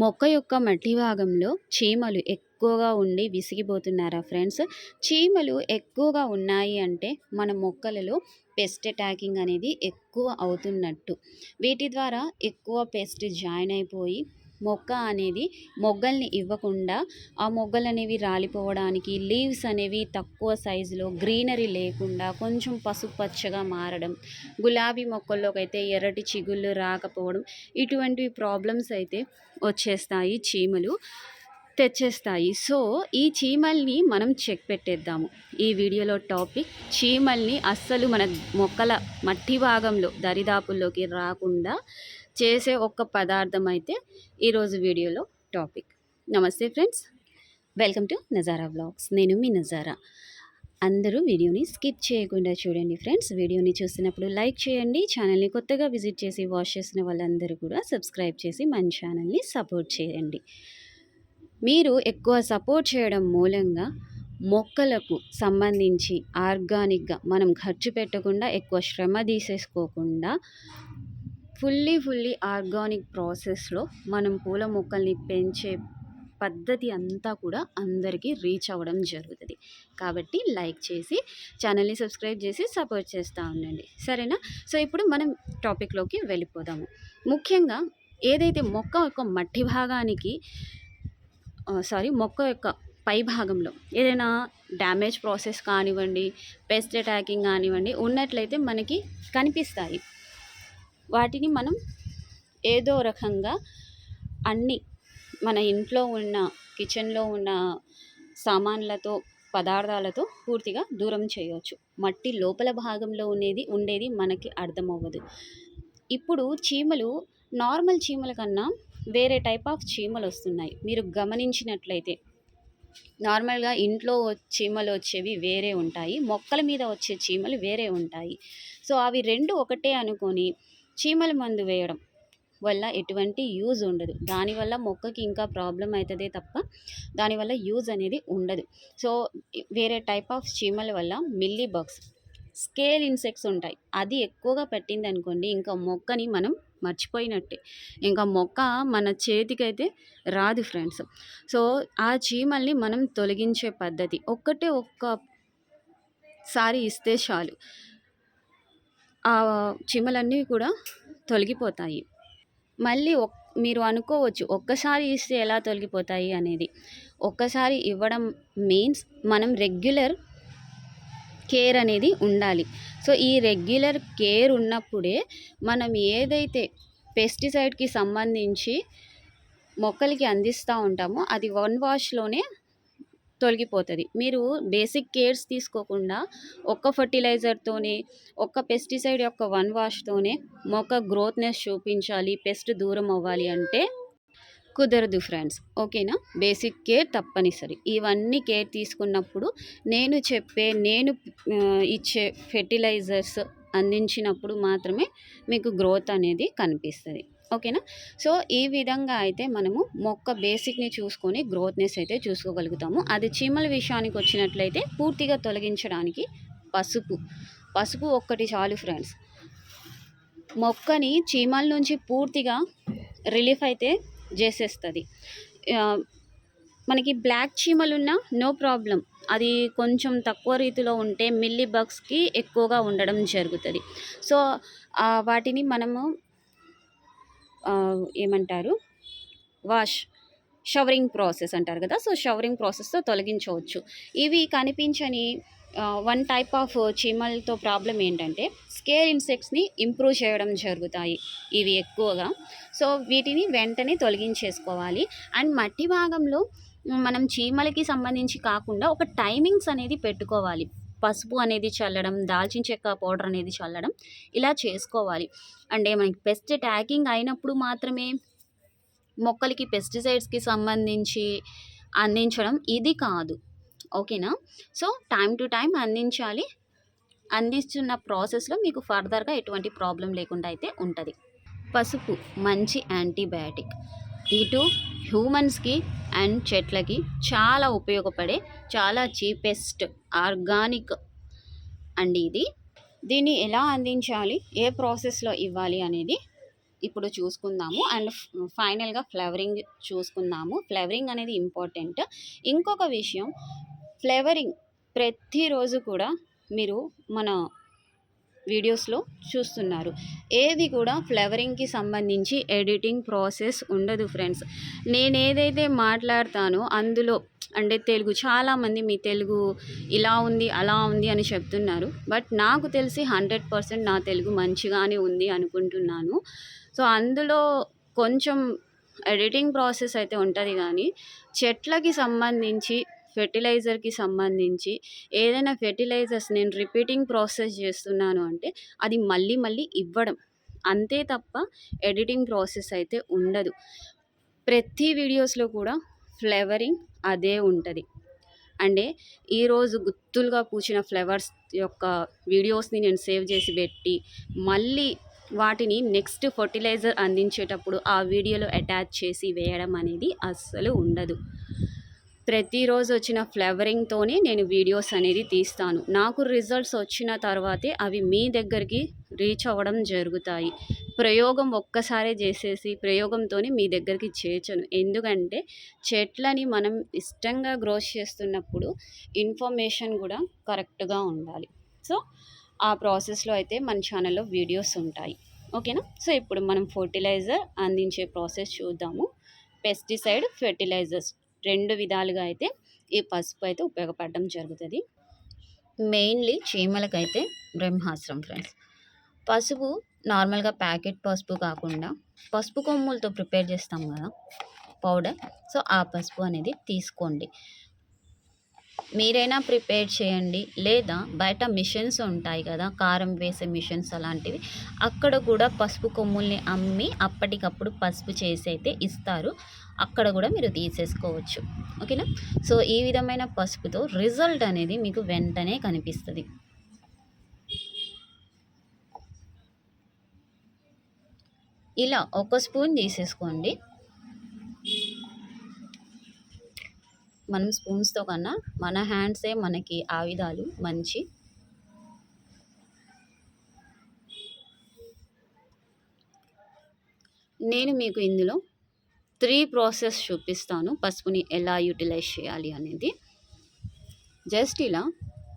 మొక్క యొక్క మట్టి భాగంలో చీమలు ఎక్కువగా ఉండి విసిగిపోతున్నారా ఫ్రెండ్స్? చీమలు ఎక్కువగా ఉన్నాయి అంటే మన మొక్కలలో పెస్ట్ అటాకింగ్ అనేది ఎక్కువ అవుతున్నట్టు. వీటి ద్వారా ఎక్కువ పెస్ట్ జాయిన్ అయిపోయి మొక్క అనేది మొగ్గల్ని ఇవ్వకుండా ఆ మొగ్గలు అనేవి రాలిపోవడానికి లీవ్స్ అనేవి తక్కువ సైజులో గ్రీనరీ లేకుండా కొంచెం పసుపు పచ్చగా మారడం గులాబీ మొక్కల్లోకి అయితే ఎర్రటి చిగుళ్ళు రాకపోవడం ఇటువంటి ప్రాబ్లమ్స్ అయితే వచ్చేస్తాయి చీమలు తెచ్చేస్తాయి. సో ఈ చీమల్ని మనం చెక్ పెట్టేద్దాము. ఈ వీడియోలో టాపిక్ చీమల్ని అస్సలు మన మొక్కల మట్టి భాగంలో దరిదాపుల్లోకి రాకుండా చేసే ఒక్క పదార్థం అయితే ఈరోజు వీడియోలో టాపిక్. నమస్తే friends. Welcome to Nazara vlogs. నేను మీ నజారా. అందరూ వీడియోని స్కిప్ చేయకుండా చూడండి ఫ్రెండ్స్. వీడియోని చూసినప్పుడు లైక్ చేయండి. ఛానల్ని కొత్తగా విజిట్ చేసి వాచ్ చేసిన వాళ్ళందరూ కూడా సబ్స్క్రైబ్ చేసి మన ఛానల్ని సపోర్ట్ చేయండి. మీరు ఎక్కువ సపోర్ట్ చేయడం మూలంగా మొక్కలకు సంబంధించి ఆర్గానిక్గా మనం ఖర్చు పెట్టకుండా ఎక్కువ శ్రమ తీసేసుకోకుండా ఫుల్లీ ఫుల్లీ ఆర్గానిక్ ప్రాసెస్లో మనం పూల మొక్కల్ని పెంచే పద్ధతి అంతా కూడా అందరికీ రీచ్ అవ్వడం జరుగుతుంది. కాబట్టి లైక్ చేసి ఛానల్ని సబ్స్క్రైబ్ చేసి సపోర్ట్ చేస్తూ ఉండండి. సరేనా? సో ఇప్పుడు మనం టాపిక్లోకి వెళ్ళిపోదాము. ముఖ్యంగా ఏదైతే మొక్క యొక్క మట్టి భాగానికి సారీ మొక్క యొక్క పై భాగంలో ఏదైనా డ్యామేజ్ ప్రాసెస్ కానివ్వండి పెస్ట్ అటాకింగ్ కానివ్వండి ఉన్నట్లయితే మనకి కనిపిస్తాయి. వాటిని మనం ఏదో రకంగా అన్ని మన ఇంట్లో ఉన్న కిచెన్లో ఉన్న సామాన్లతో పదార్థాలతో పూర్తిగా దూరం చేయవచ్చు. మట్టి లోపల భాగంలో ఉండేది ఉండేది మనకి అర్థమవ్వదు. ఇప్పుడు చీమలు నార్మల్ చీమల కన్నా వేరే టైప్ ఆఫ్ చీమలు వస్తున్నాయి. మీరు గమనించినట్లయితే నార్మల్గా ఇంట్లో చీమలు వచ్చేవి వేరే ఉంటాయి. మొక్కల మీద వచ్చే చీమలు వేరే ఉంటాయి. సో అవి రెండు ఒకటే అనుకొని చీమల మందు వేయడం వల్ల ఎటువంటి యూజ్ ఉండదు. దానివల్ల మొక్కకి ఇంకా ప్రాబ్లం అవుతుందే తప్ప దానివల్ల యూజ్ అనేది ఉండదు. సో వేరే టైప్ ఆఫ్ చీమల వల్ల మిల్లీ బగ్స్ స్కేల్ ఇన్సెక్ట్స్ ఉంటాయి. అది ఎక్కువగా పెట్టింది అనుకోండి ఇంకా మొక్కని మనం మర్చిపోయినట్టే. ఇంకా మొక్క మన చేతికైతే రాదు ఫ్రెండ్స్. సో ఆ చీమల్ని మనం తొలగించే పద్ధతి ఒక్కటే ఒక్క సారి ఇస్తే చాలు. ఆ చీమలన్నీ కూడా తొలగిపోతాయి. మళ్ళీ మీరు అనుకోవచ్చు ఒక్కసారి ఇస్తే ఎలా తొలగిపోతాయి అనేది. ఒక్కసారి ఇవ్వడం మీన్స్ మనం రెగ్యులర్ కేర్ అనేది ఉండాలి. సో ఈ రెగ్యులర్ కేర్ ఉన్నప్పుడే మనం ఏదైతే పెస్టిసైడ్కి సంబంధించి మొక్కలకి అందిస్తూ ఉంటామో అది వన్ వాష్లోనే తొలగిపోతుంది. మీరు బేసిక్ కేర్స్ తీసుకోకుండా ఒక్క ఫర్టిలైజర్తోనే ఒక్క పెస్టిసైడ్ యొక్క వన్ వాష్తోనే మొక్క గ్రోత్నెస్ చూపించాలి పెస్ట్ దూరం అవ్వాలి అంటే కుదరదు ఫ్రెండ్స్ ఓకేనా బేసిక్ కేర్ తప్పనిసరి. ఇవన్నీ కేర్ తీసుకున్నప్పుడు నేను చెప్పే నేను ఇచ్చే ఫెర్టిలైజర్స్ అందించినప్పుడు మాత్రమే మీకు గ్రోత్ అనేది కనిపిస్తుంది. ఓకేనా? సో ఈ విధంగా అయితే మనము మొక్క బేసిక్ని చూసుకొని గ్రోత్నెస్ అయితే చూసుకోగలుగుతాము. అది చీమల విషయానికి వచ్చినట్లయితే పూర్తిగా తొలగించడానికి పసుపు పసుపు ఒక్కటి చాలు ఫ్రెండ్స్. మొక్కని చీమల నుంచి పూర్తిగా రిలీఫ్ అయితే చేసేస్తుంది. మనకి బ్లాక్ చీమలున్నా నో ప్రాబ్లం అది కొంచెం తక్కువ రీతిలో ఉంటే మిల్లీ బగ్స్కి ఎక్కువగా ఉండడం జరుగుతుంది. సో వాటిని మనము ఏమంటారు? వాష్ షవరింగ్ ప్రాసెస్ అంటారు కదా? సో షవరింగ్ ప్రాసెస్తో తొలగించవచ్చు. ఇవి కనిపించని వన్ టైప్ ఆఫ్ చీమలతో ప్రాబ్లం ఏంటంటే స్కేర్ ఇన్సెక్ట్స్ని ఇంప్రూవ్ చేయడం జరుగుతాయి ఇవి ఎక్కువగా. సో వీటిని వెంటనే తొలగించేసుకోవాలి. అండ్ మట్టి భాగంలో మనం చీమలకి సంబంధించి కాకుండా ఒక టైమింగ్స్ అనేది పెట్టుకోవాలి. పసుపు అనేది చల్లడం దాల్చిన చెక్క పౌడర్ అనేది చల్లడం ఇలా చేసుకోవాలి. అంటే మనకి పెస్ట్ ట్యాకింగ్ అయినప్పుడు మాత్రమే మొక్కలకి పెస్టిసైడ్స్కి సంబంధించి అందించడం ఇది కాదు. ఓకేనా? సో టైం టు టైం అందించాలి. అందిస్తున్న ప్రాసెస్లో మీకు ఫర్దర్గా ఎటువంటి ప్రాబ్లం లేకుండా అయితే ఉంటుంది. పసుపు మంచి యాంటీబయాటిక్. ఇటు హ్యూమన్స్కి అండ్ చెట్లకి చాలా ఉపయోగపడే చాలా చీపెస్ట్ ఆర్గానిక్ అండి ఇది. దీన్ని ఎలా అందించాలి ఏ ప్రాసెస్లో ఇవ్వాలి అనేది ఇప్పుడు చూసుకుందాము. అండ్ ఫైనల్గా ఫ్లవరింగ్ చూసుకుందాము. ఫ్లవరింగ్ అనేది ఇంపార్టెంట్. ఇంకొక విషయం ఫ్లవరింగ్ ప్రతిరోజు కూడా మీరు మన వీడియోస్లో చూస్తున్నారు. ఏది కూడా ఫ్లవరింగ్కి సంబంధించి ఎడిటింగ్ ప్రాసెస్ ఉండదు ఫ్రెండ్స్. నేను ఏదైతే మాట్లాడతానో అందులో అంటే తెలుగు చాలామంది మీ తెలుగు ఇలా ఉంది అలా ఉంది అని చెప్తున్నారు. బట్ నాకు తెలిసి హండ్రెడ్ పర్సెంట్ నా తెలుగు మంచిగానే ఉంది అనుకుంటున్నాను. సో అందులో కొంచెం ఎడిటింగ్ ప్రాసెస్ అయితే ఉంటుంది కానీ చెట్లకి సంబంధించి ఫెర్టిలైజర్కి సంబంధించి ఏదైనా ఫెర్టిలైజర్స్ నేను రిపీటింగ్ ప్రాసెస్ చేస్తున్నాను అంటే అది మళ్ళీ మళ్ళీ ఇవ్వడం. అంతే తప్ప ఎడిటింగ్ ప్రాసెస్ అయితే ఉండదు. ప్రతి వీడియోస్లో కూడా ఫ్లేవరింగ్ అదే ఉంటుంది. అంటే ఈరోజు గుత్తులుగా పూచిన ఫ్లవర్స్ యొక్క వీడియోస్ని నేను సేవ్ చేసి పెట్టి మళ్ళీ వాటిని నెక్స్ట్ ఫర్టిలైజర్ అందించేటప్పుడు ఆ వీడియోలో అటాచ్ చేసి వేయడం అనేది అస్సలు ఉండదు. ప్రతిరోజు వచ్చిన ఫ్లేవరింగ్తోనే నేను వీడియోస్ అనేది తీస్తాను. నాకు రిజల్ట్స్ వచ్చిన తర్వాతే అవి మీ దగ్గరికి రీచ్ అవ్వడం జరుగుతాయి. ప్రయోగం ఒక్కసారే చేసేసి ప్రయోగంతోనే మీ దగ్గరికి చేర్చను. ఎందుకంటే చెట్లని మనం ఇష్టంగా గ్రోస్ చేస్తున్నప్పుడు ఇన్ఫర్మేషన్ కూడా కరెక్ట్గా ఉండాలి. సో ఆ ప్రాసెస్లో అయితే మన ఛానల్లో వీడియోస్ ఉంటాయి. ఓకేనా సో ఇప్పుడు మనం ఫర్టిలైజర్ అందించే ప్రాసెస్ చూద్దాము. పెస్టిసైడ్ ఫెర్టిలైజర్స్ రెండు విధాలుగా అయితే ఈ పసుపు అయితే ఉపయోగపడడం జరుగుతుంది. మెయిన్లీ చీమలకైతే బ్రహ్మాస్త్రం ఫ్రెండ్స్ పసుపు నార్మల్గా ప్యాకెట్ పసుపు కాకుండా పసుపు కొమ్ములతో ప్రిపేర్ చేస్తాం కదా పౌడర్. సో ఆ పసుపు అనేది తీసుకోండి. మీరైనా ప్రిపేర్ చేయండి. లేదా బయట మిషన్స్ ఉంటాయి కదా కారం వేసే మిషన్స్ అలాంటివి అక్కడ కూడా పసుపు కొమ్ముల్ని అమ్మి అప్పటికప్పుడు పసుపు చేసి అయితే ఇస్తారు. అక్కడ కూడా మీరు తీసేసుకోవచ్చు. ఓకేనా? సో ఈ విధమైన పసుపుతో రిజల్ట్ అనేది మీకు వెంటనే కనిపిస్తుంది. ఇలా ఒక స్పూన్ తీసేసుకోండి. మనం స్పూన్స్తో కన్నా మన హ్యాండ్సే మనకి ఆయుధాలు మంచి. నేను మీకు ఇందులో త్రీ ప్రాసెస్ చూపిస్తాను. పసుపుని ఎలా యూటిలైజ్ చేయాలి అనేది. జస్ట్ ఇలా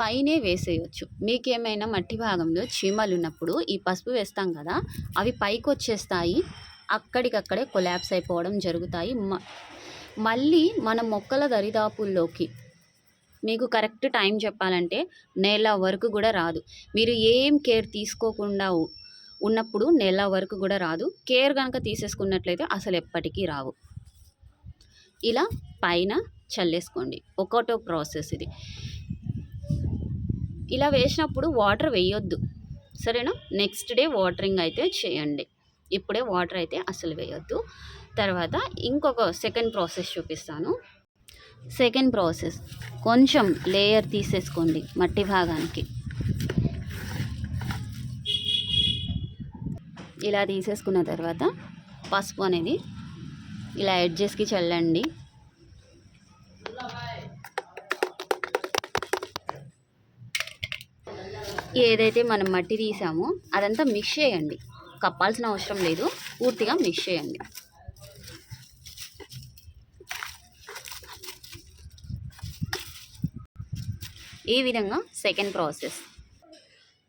పైనే వేసేయచ్చు. మీకేమైనా మట్టి భాగంలో చీమలు ఉన్నప్పుడు ఈ పసుపు వేస్తాం కదా అవి పైకి వచ్చేస్తాయి అక్కడికక్కడే కొలాప్స్ అయిపోవడం జరుగుతాయి. మళ్ళీ మన మొక్కల దరిదాపుల్లోకి మీకు కరెక్ట్ టైం చెప్పాలంటే నెల వరకు కూడా రాదు. మీరు ఏం కేర్ తీసుకోకుండా ఉన్నప్పుడు నెల వరకు కూడా రాదు. కేర్ కనుక తీసేసుకున్నట్లయితే అసలు ఎప్పటికీ రావు. ఇలా పైన చల్లేసుకోండి. ఒకటో ప్రాసెస్ ఇది. ఇలా వేసినప్పుడు వాటర్ వేయొద్దు. సరేనా? నెక్స్ట్ డే వాటరింగ్ అయితే చేయండి. ఇప్పుడే వాటర్ అయితే అసలు వేయొద్దు. తర్వాత ఇంకొక సెకండ్ ప్రాసెస్ చూపిస్తాను. Second process. కొంచెం లేయర్ తీసేసుకోండి మట్టి భాగానికి. ఇలా తీసేసుకున్న తర్వాత పసుపు అనేది ఇలా ఎడ్జెస్కి చల్లండి. ఏదైతే మనం మట్టి తీసామో అదంతా మిక్స్ చేయండి. కప్పాల్సిన అవసరం లేదు. పూర్తిగా మిక్స్ చేయండి. ఈ విధంగా సెకండ్ ప్రాసెస్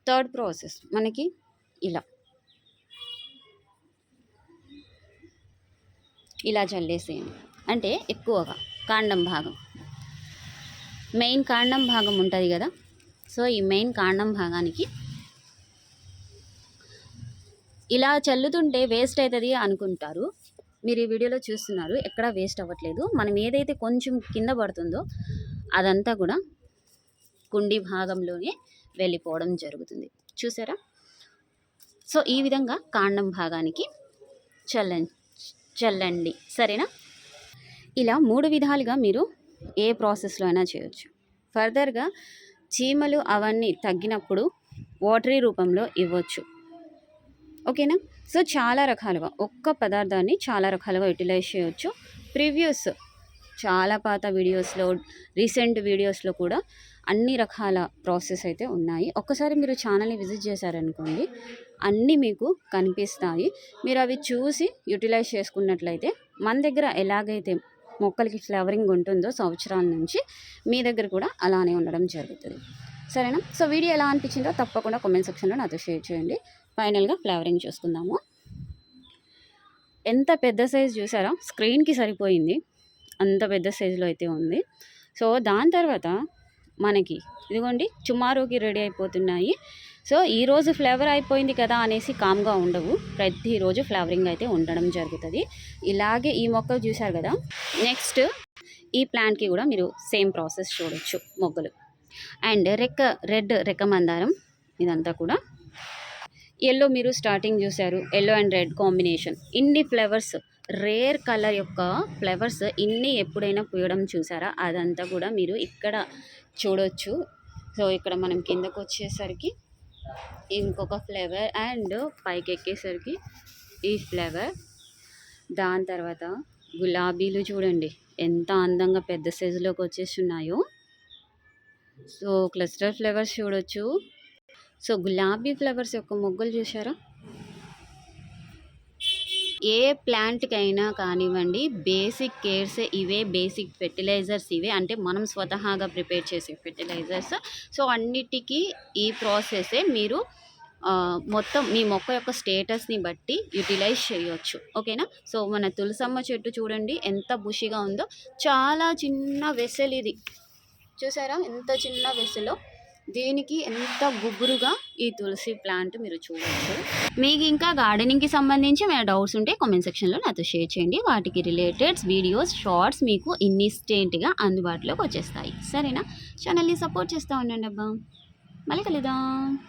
థర్డ్ ప్రాసెస్ మనకి ఇలా. ఇలా చల్లేసేయండి. అంటే ఎక్కువగా కాండం భాగం. మెయిన్ కాండం భాగం ఉంటుంది కదా. సో ఈ మెయిన్ కాండం భాగానికి ఇలా చల్లుతుంటే వేస్ట్ అవుతుంది అనుకుంటారు. మీరు ఈ వీడియోలో చూస్తున్నారు ఎక్కడ వేస్ట్ అవ్వట్లేదు. మనం ఏదైతే కొంచెం కింద పడుతుందో అదంతా కూడా కుండి భాగంలోనే వెళ్ళిపోవడం జరుగుతుంది. చూసారా? సో ఈ విధంగా కాండం భాగానికి చల్లండి. చల్లండి. సరేనా? ఇలా మూడు విధాలుగా మీరు ఏ ప్రాసెస్లో అయినా చేయొచ్చు. ఫర్దర్గా చీమలు అవన్నీ తగ్గినప్పుడు వాటరీ రూపంలో ఇవ్వచ్చు. ఓకేనా? సో చాలా రకాలుగా ఒక్క పదార్థాన్ని చాలా రకాలుగా యూటిలైజ్ చేయొచ్చు. ప్రివ్యూస్ చాలా పాత వీడియోస్లో రీసెంట్ వీడియోస్లో కూడా అన్ని రకాల ప్రాసెస్ అయితే ఉన్నాయి. ఒక్కసారి మీరు ఛానల్ని విజిట్ చేశారనుకోండి అన్నీ మీకు కనిపిస్తాయి. మీరు అవి చూసి యూటిలైజ్ చేసుకున్నట్లయితే మన దగ్గర ఎలాగైతే మొక్కలకి ఫ్లవరింగ్ ఉంటుందో సంవత్సరాల నుంచి మీ దగ్గర కూడా అలానే ఉండడం జరుగుతుంది. సరేనా? సో వీడియో ఎలా అనిపించిందో తప్పకుండా కామెంట్ సెక్షన్లో నాతో షేర్ చేయండి. ఫైనల్గా ఫ్లవరింగ్ చూసుకుందాము. ఎంత పెద్ద సైజ్ చూసారా? స్క్రీన్కి సరిపోయింది. అంత పెద్ద సైజులో అయితే ఉంది. సో దాని తర్వాత మనకి. ఇదిగోండి చుమారుకి రెడీ అయిపోతున్నాయి. సో ఈరోజు ఫ్లేవర్ అయిపోయింది కదా అనేసి కామ్గా ఉండవు. ప్రతిరోజు ఫ్లేవరింగ్ అయితే ఉండడం జరుగుతుంది. ఇలాగే ఈ మొక్కలు చూశారు కదా? నెక్స్ట్ ఈ ప్లాంట్కి కూడా మీరు సేమ్ ప్రాసెస్ చూడొచ్చు మొగ్గలు. అండ్ రెక్క రెడ్ రెక్క మందారం ఇదంతా కూడా. ఎల్లో మీరు స్టార్టింగ్ చూశారు. Yellow and red combination. ఇన్ని ఫ్లేవర్స్ రేర్ కలర్ యొక్క ఫ్లవర్స్ ఇన్ని ఎప్పుడైనా పూయడం చూసారా? అదంతా కూడా మీరు ఇక్కడ చూడొచ్చు. సో ఇక్కడ మనం కిందకు వచ్చేసరికి ఇంకొక ఫ్లేవర్ అండ్ పైకి ఎక్కేసరికి ఈ ఫ్లేవర్. దాని తర్వాత గులాబీలు చూడండి ఎంత అందంగా పెద్ద సైజులోకి వచ్చేస్తున్నాయో సో క్లస్టర్ ఫ్లేవర్స్ చూడొచ్చు. సో గులాబీ ఫ్లవర్స్ యొక్క మొగ్గలు చూసారా ఏ ప్లాంట్కైనా కానివ్వండి బేసిక్ కేర్స్ ఇవే బేసిక్ ఫెర్టిలైజర్స్ ఇవే. అంటే మనం స్వతహాగా ప్రిపేర్ చేసే ఫెర్టిలైజర్స్. సో అన్నిటికీ ఈ ప్రాసెసే మీరు మొత్తం మీ మొక్క యొక్క స్టేటస్ని బట్టి యూటిలైజ్ చేయొచ్చు. ఓకేనా? సో మన తులసమ్మ చెట్టు చూడండి ఎంత బుషిగా ఉందో. చాలా చిన్న వెసలు ఇది. చూసారా? ఎంత చిన్న వెసలో దీనికి ఎంత గుబురుగా ఈ తులసి ప్లాంట్ మీరు చూడొచ్చు. మీకు ఇంకా గార్డెనింగ్కి సంబంధించి ఏమైనా డౌట్స్ ఉంటే కామెంట్ సెక్షన్లో నాతో షేర్ చేయండి. వాటికి రిలేటెడ్ వీడియోస్ షార్ట్స్ మీకు ఇన్స్టెంట్గా అందుబాటులోకి వచ్చేస్తాయి. సరేనా? ఛానల్ని సపోర్ట్ చేస్తూ ఉండండి అబ్బా. మళ్ళీ కలుద్దాం.